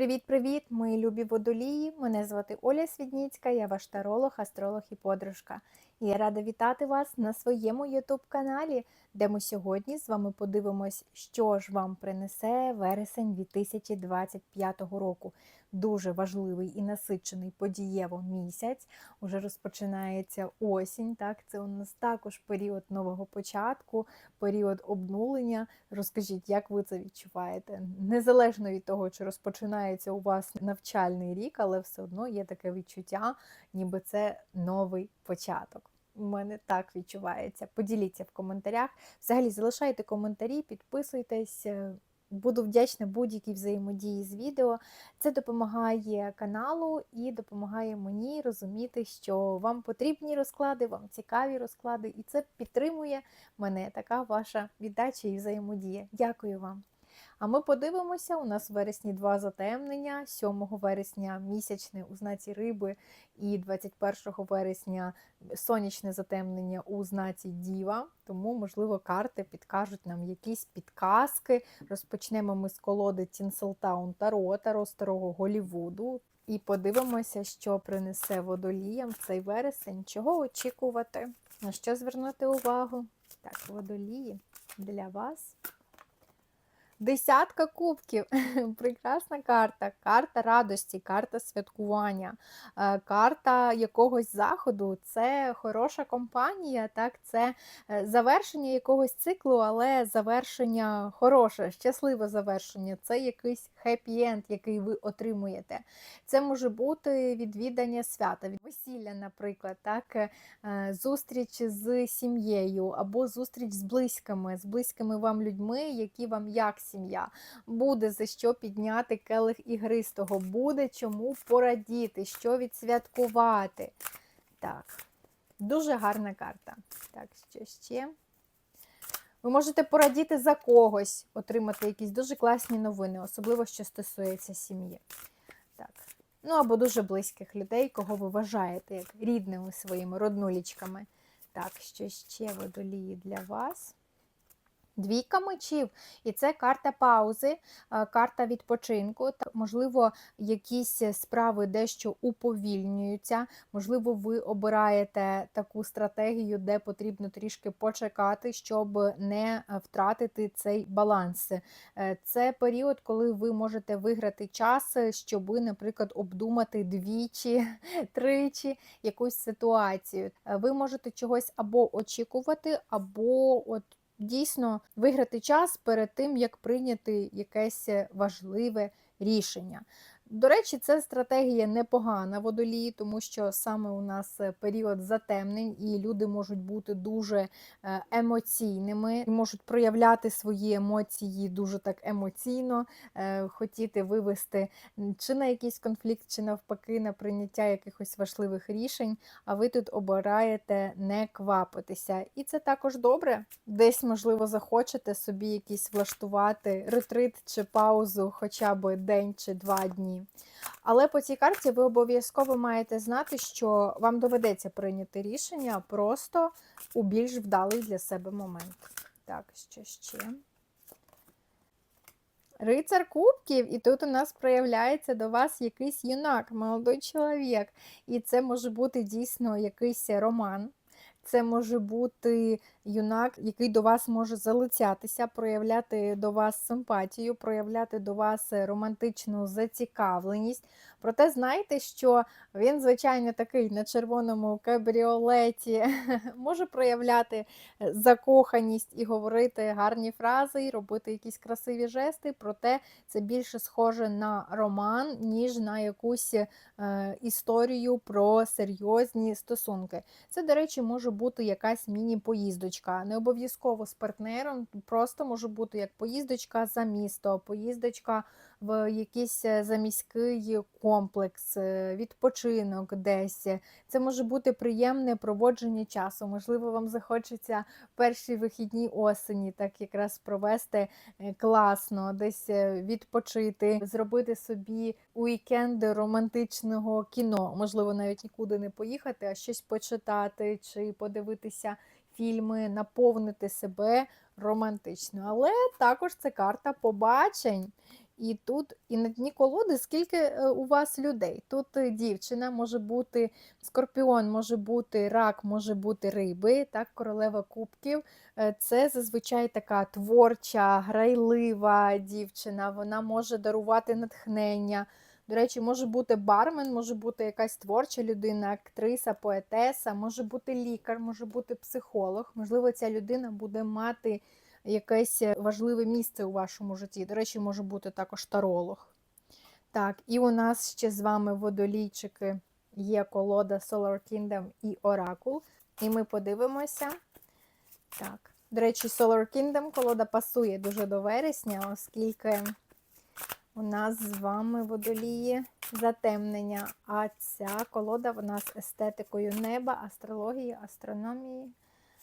Привіт-привіт, мої любі водолії! Мене звати Оля Свідніцька, я ваш таролог, астролог і подружка. Я рада вітати вас на своєму YouTube каналі, де ми сьогодні з вами подивимось, що ж вам принесе вересень 2025 року. Дуже важливий і насичений подієво місяць. Уже розпочинається осінь. Так, це у нас також період нового початку, період обнулення. Розкажіть, як ви це відчуваєте? Незалежно від того, чи розпочинається у вас навчальний рік, але все одно є таке відчуття, ніби це новий початок. У мене так відчувається. Поділіться в коментарях. Взагалі залишайте коментарі, підписуйтесь. е, Буду вдячна будь-якій взаємодії з відео. Це допомагає каналу і допомагає мені розуміти, що вам потрібні розклади, вам цікаві розклади, і це підтримує мене. Така ваша віддача і взаємодія. Дякую вам. А ми подивимося, у нас в вересні два затемнення, 7 вересня місячне у знаці риби і 21 вересня сонячне затемнення у знаці Діва. Тому, можливо, карти підкажуть нам якісь підказки. Розпочнемо ми з колоди Тінселтаун Таро, Таро Старого Голівуду. І подивимося, що принесе водоліям цей вересень, чого очікувати, на що звернути увагу. Так, водолії для вас. Десятка кубків. Прекрасна карта. Карта радості, карта святкування, е, карта якогось заходу. Це хороша компанія, так, це е, завершення якогось циклу, але завершення хороше, щасливе завершення. Це якийсь хеппі-енд, який ви отримуєте. Це може бути відвідання свята, весілля, наприклад, так, е, зустріч з сім'єю або зустріч з близькими, з близькими вам людьми, які вам як сім'я. Буде за що підняти келих ігристого, буде чому порадіти, що відсвяткувати. Так, дуже гарна карта. Так, що ще? Ви можете порадіти за когось, отримати якісь дуже класні новини, особливо що стосується сім'ї. Так. Ну або дуже близьких людей, кого ви вважаєте як рідними своїми роднулічками. Так, що ще водолії для вас? Двійка мечів, і це карта паузи, е, карта відпочинку. Можливо, якісь справи дещо уповільнюються. Можливо, ви обираєте таку стратегію, де потрібно трішки почекати, щоб не втратити цей баланс. Е, Це період, коли ви можете виграти час, щоб, наприклад, обдумати двічі, тричі якусь ситуацію. Е, Ви можете чогось або очікувати, або от дійсно виграти час перед тим, як прийняти якесь важливе рішення. До речі, це стратегія непогана водолії, тому що саме у нас період затемнень, і люди можуть бути дуже е, емоційними, можуть проявляти свої емоції дуже так емоційно, е, хотіти вивести чи на якийсь конфлікт, чи навпаки на прийняття якихось важливих рішень. А ви тут обираєте не квапитися. І це також добре. Десь, можливо, захочете собі якийсь влаштувати ретрит чи паузу, хоча б день чи два дні. Але по цій карті ви обов'язково маєте знати, що вам доведеться прийняти рішення просто у більш вдалий для себе момент. Так, що ще? Рицар кубків, і тут у нас проявляється до вас якийсь юнак, молодий чоловік. І це може бути дійсно якийсь роман. Це може бути юнак, який до вас може залицятися, проявляти до вас симпатію, проявляти до вас романтичну зацікавленість. Проте знайте, що він, звичайно, такий на червоному кабріолеті може проявляти закоханість і говорити гарні фрази, і робити якісь красиві жести. Проте це більше схоже на роман, ніж на якусь е, історію про серйозні стосунки. Це, до речі, може якась міні-поїздочка. Не обов'язково з партнером, просто може бути як поїздочка за місто, поїздочка в якийсь е, заміський комплекс, е, відпочинок десь. Це може бути приємне проводження часу. Можливо, вам захочеться перші вихідні осені, так якраз провести е, класно, десь відпочити, зробити собі уікенди романтичного кіно. Можливо, навіть нікуди не поїхати, а щось почитати чи подивитися фільми, наповнити себе романтично. Але також це карта побачень. І тут, і на дні колоди, скільки е, у вас людей. Тут е, дівчина може бути скорпіон, може бути рак, може бути риби, так, королева кубків. Е, Це зазвичай така творча, грайлива дівчина. Вона може дарувати натхнення. До речі, може бути бармен, може бути якась творча людина, актриса, поетеса, може бути лікар, може бути психолог. Можливо, ця людина буде мати якесь е, важливе місце у вашому житті. До речі, може бути також таролог. Так, і у нас ще з вами водолійчики є колода Solar Kingdom і Оракул. І ми подивимося. Так. До речі, Solar Kingdom колода пасує дуже до вересня, оскільки у нас з вами водолії затемнення. А ця колода вона з естетикою неба, астрології, астрономії,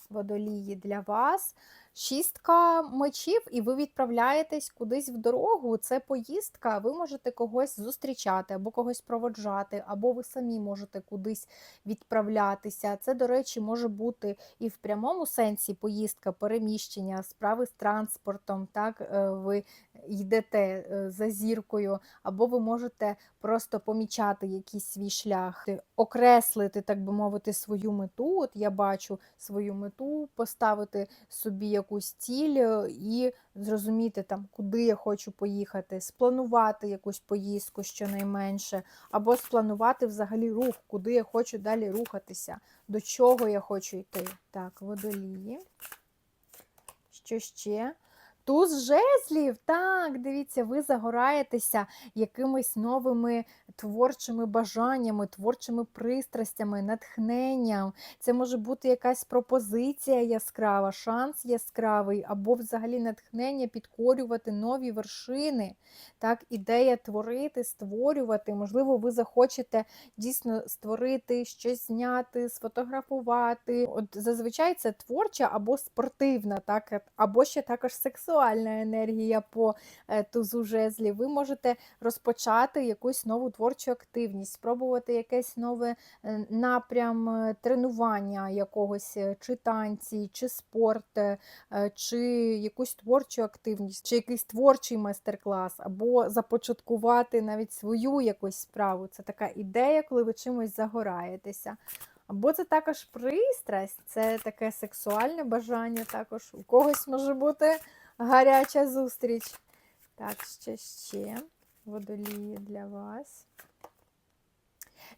водолії для вас. Шістка мечів, і ви відправляєтесь кудись в дорогу. Це поїздка. Ви можете когось зустрічати або когось проводжати, або ви самі можете кудись відправлятися. Це, до речі, може бути і в прямому сенсі поїздка, переміщення, справи з транспортом. Так, е, ви йдете е, за зіркою, або ви можете просто помічати якийсь свій шлях, окреслити, так би мовити, свою мету. От я бачу свою мету, поставити собі якусь ціль е, і зрозуміти, там, куди я хочу поїхати, спланувати якусь поїздку щонайменше, або спланувати взагалі рух, куди я хочу далі рухатися, до чого я хочу йти. Так, водолії. Що ще? Туз жезлів, так, дивіться, ви загораєтеся якимись новими творчими бажаннями, творчими пристрастями, натхненням. Це може бути якась пропозиція яскрава, шанс яскравий, або взагалі натхнення підкорювати нові вершини. Так, ідея творити, створювати. Можливо, ви захочете дійсно створити, щось зняти, сфотографувати. От зазвичай це творча або спортивна, так, або ще також сексуальна енергія по е, тузу жезлів. Ви можете розпочати якусь нову творчу активність, спробувати якесь нове е, напрям е, тренування якогось, чи танці, чи спорт, чи якусь творчу активність, чи якийсь творчий майстер-клас, або започаткувати навіть свою якусь справу. Це така ідея, коли ви чимось загораєтеся. Або це також пристрасть, це таке сексуальне бажання, також у когось може бути гаряча зустріч. Так, ще ще водолії для вас.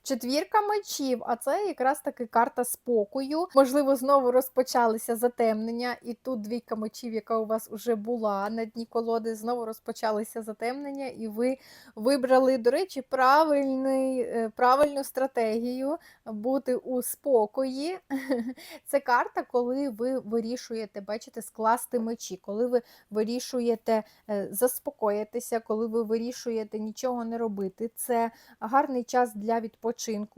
Четвірка мечів, а це якраз таки карта спокою. Можливо, знову розпочалися затемнення, і тут двійка мечів, яка у вас вже була на дні колоди, знову розпочалися затемнення, і ви вибрали, до речі, правильний, е, правильну стратегію бути у спокої. Це карта, коли ви вирішуєте, бачите, скласти мечі, коли ви вирішуєте е, заспокоїтися, коли ви вирішуєте нічого не робити. Це гарний час для відпочинку,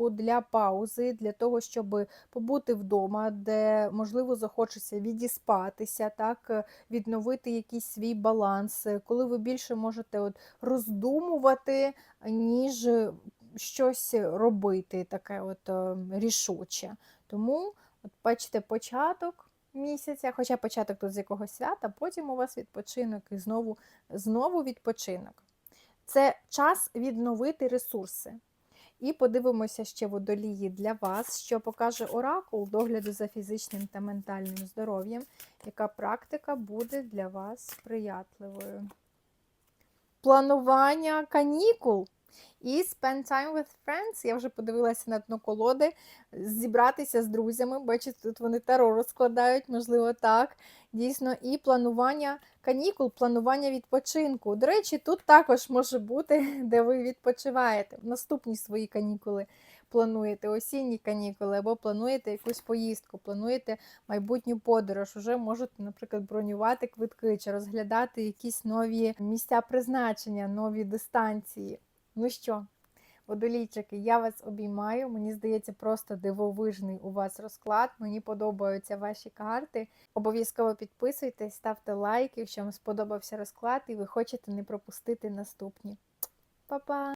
для паузи, для того, щоб побути вдома, де, можливо, захочеться відіспатися, так, е, відновити якийсь свій баланс, е, коли ви більше можете от роздумувати, ніж е, щось робити, таке от рішуче. Тому, от бачите, початок місяця, хоча початок тут з якогось свята, потім у вас відпочинок і знову, знову відпочинок. Це час відновити ресурси. І подивимося ще водолії для вас, що покаже оракул догляду за фізичним та ментальним здоров'ям, яка практика буде для вас сприятливою. Планування канікул. І spend time with friends. Я вже подивилася на дно колоди, зібратися з друзями. Бачите, тут вони таро розкладають, можливо, так. Дійсно, і планування канікул, планування відпочинку. До речі, тут також може бути, де ви відпочиваєте. Наступні свої канікули плануєте, осінні канікули, або плануєте якусь поїздку, плануєте майбутню подорож. Уже можете, наприклад, бронювати квитки чи розглядати якісь нові місця призначення, нові дистанції. Ну що, водолійчики, я вас обіймаю. Мені здається, просто дивовижний у вас розклад. Мені подобаються ваші карти. Обов'язково підписуйтесь, ставте лайки, якщо вам сподобався розклад і ви хочете не пропустити наступні. Па-па!